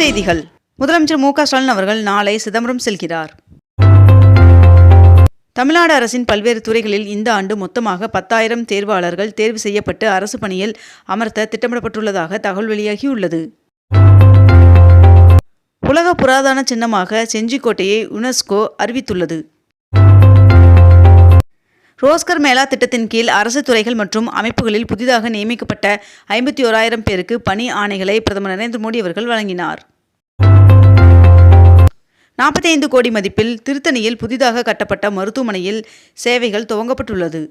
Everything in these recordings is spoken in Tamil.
செய்திகள். முதலமைச்சர் மு க ஸ்டாலின் அவர்கள் நாளை சிதம்பரம் செல்கிறார். தமிழ்நாடு அரசின் பல்வேறு துறைகளில் இந்த ஆண்டு மொத்தமாக பத்தாயிரம் தேர்வாளர்கள் தேர்வு செய்யப்பட்டு அரசு பணியில் அமர்த்த திட்டமிடப்பட்டுள்ளதாக தகவல் வெளியாகியுள்ளது. உலக புராதன சின்னமாக செஞ்சிக்கோட்டையை யுனெஸ்கோ அறிவித்துள்ளது. ரோஸ்கர் மேளா திட்டத்தின் கீழ் அரசு துறைகள் மற்றும் அமைப்புகளில் புதிதாக நியமிக்கப்பட்ட ஐம்பத்தி ஓராயிரம் பேருக்கு பணி ஆணைகளை பிரதமர் நரேந்திர மோடி அவர்கள் வழங்கினார். நாற்பத்தி ஐந்து கோடி மதிப்பில் திருத்தணியில் புதிதாக கட்டப்பட்ட மருத்துவமனையில் சேவைகள் துவங்கப்பட்டுள்ளது.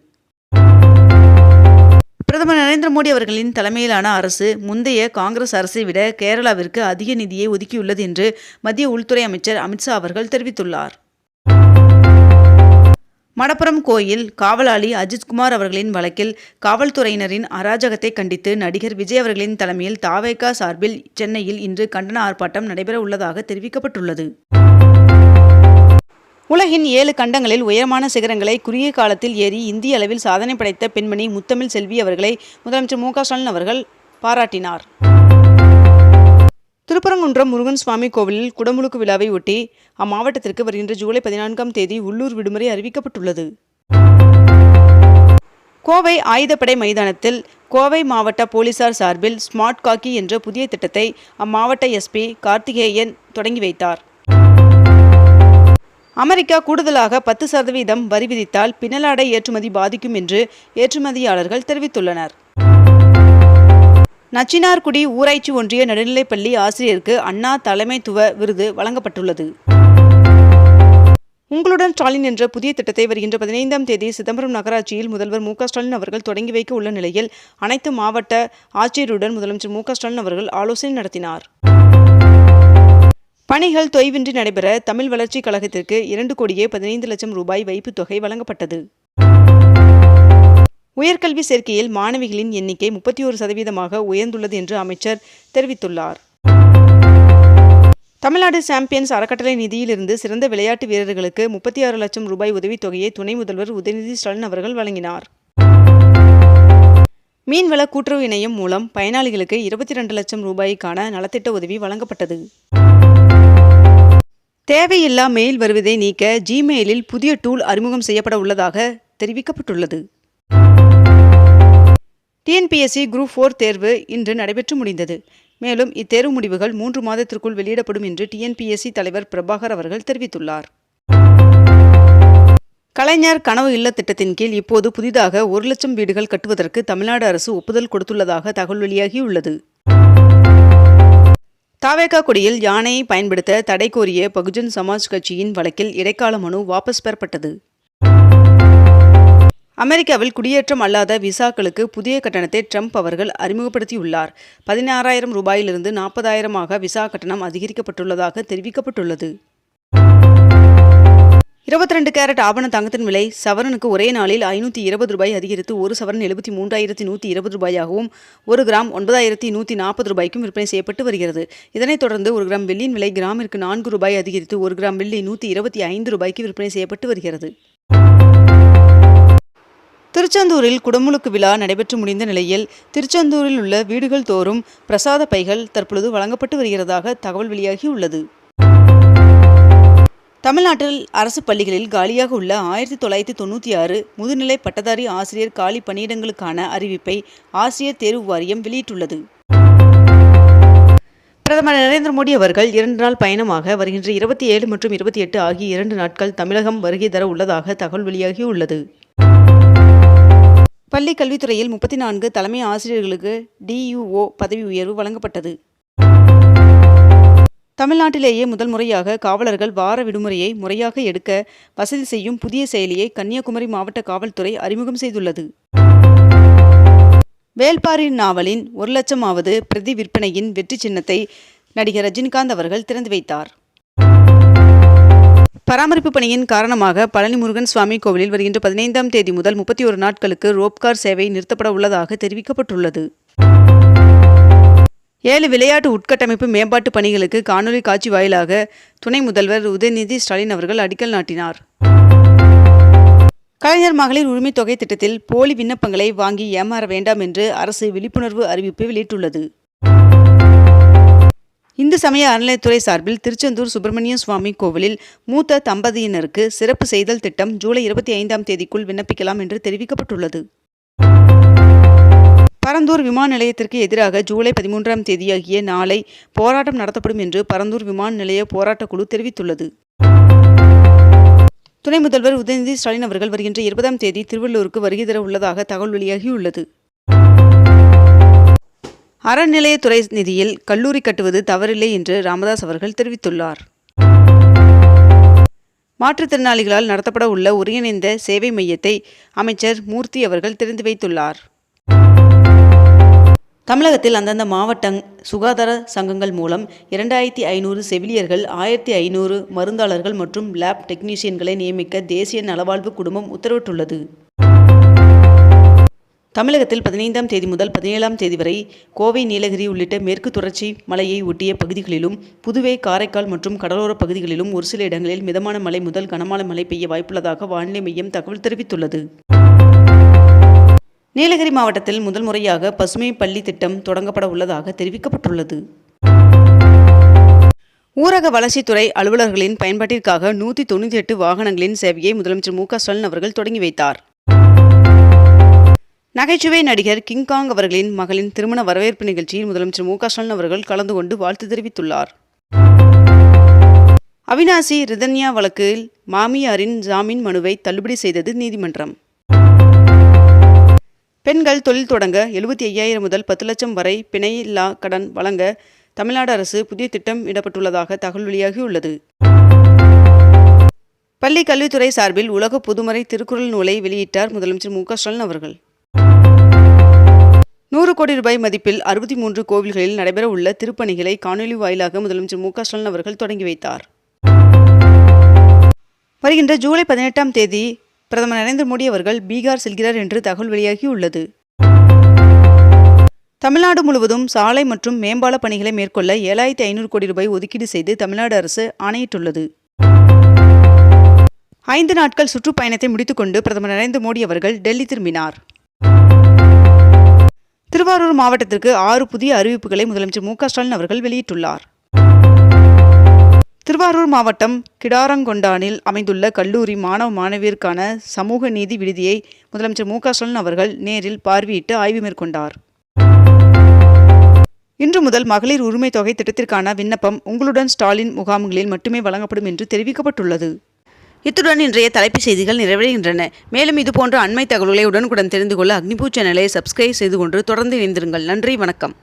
பிரதமர் நரேந்திர மோடி அவர்களின் தலைமையிலான அரசு முந்தைய காங்கிரஸ் அரசை விட கேரளாவிற்கு அதிக நிதியை ஒதுக்கியுள்ளது என்று மத்திய உள்துறை அமைச்சர் அமித்ஷா அவர்கள் தெரிவித்துள்ளார். மடப்புரம் கோயில் காவலாளி அஜித்குமார் அவர்களின் வழக்கில் காவல்துறையினரின் அராஜகத்தை கண்டித்து நடிகர் விஜய் அவர்களின் தலைமையில் தாவேகா சார்பில் சென்னையில் இன்று கண்டன ஆர்ப்பாட்டம் நடைபெற உள்ளதாக தெரிவிக்கப்பட்டுள்ளது. உலகின் ஏழு கண்டங்களில் உயரமான சிகரங்களை குறுகிய காலத்தில் ஏறி இந்திய அளவில் சாதனை படைத்த பெண்மணி முத்தமிழ் செல்வி அவர்களை முதலமைச்சர் மு ஸ்டாலின் அவர்கள் பாராட்டினார். திருப்பரங்குன்றம் முருகன் சுவாமி கோவிலில் குடமுழுக்கு விழாவை ஒட்டி அம்மாவட்டத்திற்கு வருகின்ற ஜூலை பதினான்காம் தேதி உள்ளூர் விடுமுறை அறிவிக்கப்பட்டுள்ளது. கோவை ஆயுதப்படை மைதானத்தில் கோவை மாவட்ட போலீசார் சார்பில் ஸ்மார்ட் காக்கி என்ற புதிய திட்டத்தை அம்மாவட்ட எஸ்பி கார்த்திகேயன் தொடங்கி வைத்தார். அமெரிக்கா கூடுதலாக பத்து சதவீதம் வரி விதித்தால் பின்னலாடை ஏற்றுமதி பாதிக்கும் என்று ஏற்றுமதியாளர்கள் தெரிவித்துள்ளனர். நச்சினார்குடி ஊராட்சி ஒன்றிய நடுநிலைப்பள்ளி ஆசிரியருக்கு அண்ணா தலைமைத்துவ விருது வழங்கப்பட்டுள்ளது. உங்களுடன் ஸ்டாலின் என்ற புதிய திட்டத்தை வருகின்ற பதினைந்தாம் தேதி சிதம்பரம் நகராட்சியில் முதல்வர் மு ஸ்டாலின் அவர்கள் தொடங்கி வைக்க உள்ள நிலையில் அனைத்து மாவட்ட ஆட்சியருடன் முதலமைச்சர் மு ஸ்டாலின் அவர்கள் ஆலோசனை நடத்தினார். பணிகள் தொய்வின்றி நடைபெற தமிழ் வளர்ச்சிக் கழகத்திற்கு இரண்டு கோடியே பதினைந்து லட்சம் ரூபாய் வைப்புத் தொகை வழங்கப்பட்டது. உயர்கல்வி சேர்க்கையில் மாணவிகளின் எண்ணிக்கை முப்பத்தி ஒரு சதவீதமாக உயர்ந்துள்ளது என்று அமைச்சர் தெரிவித்துள்ளார். தமிழ்நாடு சாம்பியன்ஸ் அறக்கட்டளை நிதியிலிருந்து சிறந்த விளையாட்டு வீரர்களுக்கு முப்பத்தி ஆறு லட்சம் ரூபாய் உதவித்தொகையை துணை முதல்வர் உதயநிதி ஸ்டாலின் அவர்கள் வழங்கினார். மீன்வள கூட்டுறவு இணையம் மூலம் பயனாளிகளுக்கு இருபத்தி ரெண்டு லட்சம் ரூபாய்க்கான நலத்திட்ட உதவி வழங்கப்பட்டது. தேவையில்லா மெயில் வருவதை நீக்க ஜிமெயிலில் புதிய டூல் அறிமுகம் செய்யப்பட உள்ளதாக தெரிவிக்கப்பட்டுள்ளது. டிஎன்பிஎஸ்சி குரூப் ஃபோர் தேர்வு இன்று நடைபெற்று முடிந்தது. மேலும் இத்தேர்வு முடிவுகள் மூன்று மாதத்திற்குள் வெளியிடப்படும் என்று டிஎன்பிஎஸ்சி தலைவர் பிரபாகர் அவர்கள் தெரிவித்துள்ளார். கலைஞர் கனவு இல்ல திட்டத்தின் கீழ் இப்போது புதிதாக ஒரு லட்சம் வீடுகள் கட்டுவதற்கு தமிழ்நாடு அரசு ஒப்புதல் கொடுத்துள்ளதாக தகவல் வெளியாகியுள்ளது. தாவேகா கொடியில் யானையை பயன்படுத்த தடை கோரிய பகுஜன் சமாஜ் கட்சியின் வழக்கில் இடைக்கால மனு வாபஸ் பெறப்பட்டது. அமெரிக்காவில் குடியேற்றம் அல்லாத விசாக்களுக்கு புதிய கட்டணத்தை ட்ரம்ப் அவர்கள் அறிமுகப்படுத்தியுள்ளார். பதினாறாயிரம் ரூபாயிலிருந்து நாற்பதாயிரமாக விசா கட்டணம் அதிகரிக்கப்பட்டுள்ளதாக தெரிவிக்கப்பட்டுள்ளது. இருபத்தி ரெண்டு கேரட் ஆபண தங்கத்தின் விலை சவரனுக்கு ஒரே நாளில் ஐநூற்றி இருபது ரூபாய் அதிகரித்து ஒரு சவரன் எழுபத்தி மூன்றாயிரத்தி நூற்றி இருபது ரூபாயாகவும் ஒரு கிராம் ஒன்பதாயிரத்தி நூற்றி நாற்பது ரூபாய்க்கும் விற்பனை செய்யப்பட்டு வருகிறது. இதனைத் தொடர்ந்து ஒரு கிராம் வெள்ளியின் விலை கிராமிற்கு நான்கு ரூபாய் அதிகரித்து ஒரு கிராம் வெள்ளி நூற்றி இருபத்தி ஐந்து ரூபாய்க்கு விற்பனை செய்யப்பட்டு வருகிறது. திருச்செந்தூரில் குடமுழுக்கு விழா நடைபெற்று முடிந்த நிலையில் திருச்செந்தூரில் உள்ள வீடுகள் தோறும் பிரசாத பைகள் தற்பொழுது வழங்கப்பட்டு வருகிறதாக தகவல் வெளியாகியுள்ளது. தமிழ்நாட்டில் அரசு பள்ளிகளில் காலியாக உள்ள ஆயிரத்தி தொள்ளாயிரத்தி தொண்ணூற்றி ஆறு முதுநிலை பட்டதாரி ஆசிரியர் காலி பணியிடங்களுக்கான அறிவிப்பை ஆசிரியர் தேர்வு வாரியம் வெளியிட்டுள்ளது. பிரதமர் நரேந்திர மோடி அவர்கள் இரண்டு நாள் பயணமாக வருகின்ற இருபத்தி ஏழு மற்றும் இருபத்தி எட்டு ஆகிய இரண்டு நாட்கள் தமிழகம் வருகை தர உள்ளதாக தகவல் வெளியாகியுள்ளது. பள்ளி கல்வித்துறையில் முப்பத்தி நான்கு தலைமை ஆசிரியர்களுக்கு டியுஓ பதவி உயர்வு வழங்கப்பட்டது. தமிழ்நாட்டிலேயே முதல் முறையாக காவலர்கள் வார விடுமுறையை முறையாக எடுக்க வசதி செய்யும் புதிய செயலியை கன்னியாகுமரி மாவட்ட காவல்துறை அறிமுகம் செய்துள்ளது. வேல்பாரி நாவலின் ஒரு லட்சமாவது பிரதி விற்பனையின் வெற்றி சின்னத்தை நடிகர் ரஜினிகாந்த் அவர்கள் திறந்து வைத்தார். பராமரிப்பு பணியின் காரணமாக பழனி முருகன் சுவாமி கோவிலில் வருகின்ற பதினைந்தாம் தேதி முதல் முப்பத்தி ஒரு நாட்களுக்கு ரோப்கார் சேவை நிறுத்தப்பட உள்ளதாக தெரிவிக்கப்பட்டுள்ளது. ஏழு விளையாட்டு உட்கட்டமைப்பு மேம்பாட்டு பணிகளுக்கு காணொலி காட்சி வாயிலாக துணை முதல்வர் உதயநிதி ஸ்டாலின் அவர்கள் அடிக்கல் நாட்டினார். கலைஞர் மகளிர் உரிமைத் தொகை திட்டத்தில் போலி விண்ணப்பங்களை வாங்கி ஏமாற வேண்டாம் என்று அரசு விழிப்புணர்வு அறிவிப்பு வெளியிட்டுள்ளது. இந்து சமய அறநிலையத்துறை சார்பில் திருச்செந்தூர் சுப்பிரமணிய சுவாமி கோவிலில் மூத்த தம்பதியினருக்கு சிறப்பு செய்தல் திட்டம் ஜூலை இருபத்தி ஐந்தாம் தேதிக்குள் விண்ணப்பிக்கலாம் என்று தெரிவிக்கப்பட்டுள்ளது. பரந்தூர் விமான நிலையத்திற்கு எதிராக ஜூலை பதிமூன்றாம் தேதியாகிய நாளை போராட்டம் நடத்தப்படும் என்று பரந்தூர் விமான நிலைய போராட்டக் குழு தெரிவித்துள்ளது. துணை முதல்வர் உதயநிதி ஸ்டாலின் அவர்கள் வருகின்ற இருபதாம் தேதி திருவள்ளூருக்கு வருகை தர உள்ளதாக தகவல் வெளியாகியுள்ளது. அறநிலையத்துறை நிதியில் கல்லூரி கட்டுவது தவறில்லை என்று ராமதாஸ் அவர்கள் தெரிவித்துள்ளார். மாற்றுத்திறனாளிகளால் நடத்தப்பட உள்ள ஒருங்கிணைந்த சேவை மையத்தை அமைச்சர் மூர்த்தி அவர்கள் திறந்து வைத்துள்ளார். தமிழகத்தில் அந்தந்த மாவட்ட சுகாதார சங்கங்கள் மூலம் இரண்டாயிரத்தி ஐநூறு செவிலியர்கள் ஆயிரத்தி ஐநூறு மருந்தாளர்கள் மற்றும் லேப் டெக்னீஷியன்களை நியமிக்க தேசிய நலவாழ்வு குடும்பம் உத்தரவிட்டுள்ளது. தமிழகத்தில் பதினைந்தாம் தேதி முதல் பதினேழாம் தேதி வரை கோவை நீலகிரி உள்ளிட்ட மேற்கு தொடர்ச்சி மலையை ஒட்டிய பகுதிகளிலும் புதுவை காரைக்கால் மற்றும் கடலோரப் பகுதிகளிலும் ஒரு சில இடங்களில் மிதமான மழை முதல் கனமான மழை பெய்ய வாய்ப்புள்ளதாக வானிலை மையம் தகவல் தெரிவித்துள்ளது. நீலகிரி மாவட்டத்தில் முதல் முறையாக பசுமை பள்ளி திட்டம் தொடங்கப்பட உள்ளதாக தெரிவிக்கப்பட்டுள்ளது. ஊரக வளர்ச்சித்துறை அலுவலர்களின் பயன்பாட்டிற்காக நூற்றி தொண்ணூற்றி எட்டு வாகனங்களின் சேவையை முதலமைச்சர் மு க ஸ்டாலின் அவர்கள் தொடங்கி வைத்தார். நகைச்சுவை நடிகர் கிங்காங் அவர்களின் மகளின் திருமண வரவேற்பு நிகழ்ச்சியில் முதலமைச்சர் மு க ஸ்டாலின் அவர்கள் கலந்து கொண்டு வாழ்த்து தெரிவித்துள்ளார். அவினாசி ரிதன்யா வழக்கில் மாமியாரின் ஜாமீன் மனுவை தள்ளுபடி செய்தது நீதிமன்றம். பெண்கள் தொழில் தொடங்க எழுபத்தி ஐயாயிரம் முதல் பத்து லட்சம் வரை பிணையில்லா கடன் வழங்க தமிழ்நாடு அரசு புதிய திட்டம் இடப்பட்டுள்ளதாக தகவல் வெளியாகியுள்ளது. பள்ளி கல்வித்துறை சார்பில் உலக பொதுமறை திருக்குறள் நூலை வெளியிட்டார் முதலமைச்சர் மு க ஸ்டாலின் அவர்கள். நூறு கோடி ரூபாய் மதிப்பில் அறுபத்தி மூன்று கோவில்களில் நடைபெற உள்ள திருப்பணிகளை காணொலி வாயிலாக முதலமைச்சர் மு க ஸ்டாலின் அவர்கள் தொடங்கி வைத்தார். வருகின்ற ஜூலை பதினெட்டாம் தேதி பிரதமர் நரேந்திர மோடி அவர்கள் பீகார் செல்கிறார் என்று தகவல் வெளியாகியுள்ளது. தமிழ்நாடு முழுவதும் சாலை மற்றும் மேம்பால பணிகளை மேற்கொள்ள ஏழாயிரத்தி ஐநூறு கோடி ரூபாய் ஒதுக்கீடு செய்து தமிழ்நாடு அரசு ஆணையிட்டுள்ளது. ஐந்து நாட்கள் சுற்றுப்பயணத்தை முடித்துக்கொண்டு பிரதமர் நரேந்திர மோடி அவர்கள் டெல்லி திரும்பினார். திருவாரூர் மாவட்டத்திற்கு ஆறு புதிய அறிவிப்புகளை முதலமைச்சர் மு க ஸ்டாலின் அவர்கள் வெளியிட்டுள்ளார். திருவாரூர் மாவட்டம் கிடாரங்கொண்டானில் அமைந்துள்ள கல்லூரி மாணவ மாணவியருக்கான சமூக நீதி விடுதியை முதலமைச்சர் மு ஸ்டாலின் அவர்கள் நேரில் பார்வையிட்டு ஆய்வு மேற்கொண்டார். இன்று முதல் மகளிர் உரிமை தொகை திட்டத்திற்கான விண்ணப்பம் உங்களுடன் ஸ்டாலின் முகாம்களில் மட்டுமே வழங்கப்படும் என்று தெரிவிக்கப்பட்டுள்ளது. இத்துடன் இன்றைய தலைப்பு செய்திகள் நிறைவடைகின்றன. மேலும் இதுபோன்ற அண்மை தகவல்களை உடனுக்குடன் தெரிந்து கொள்ள அக்னிபூ சேனலை சப்ஸ்கிரைப் செய்து கொண்டு தொடர்ந்து இணைந்திருங்கள். நன்றி வணக்கம்.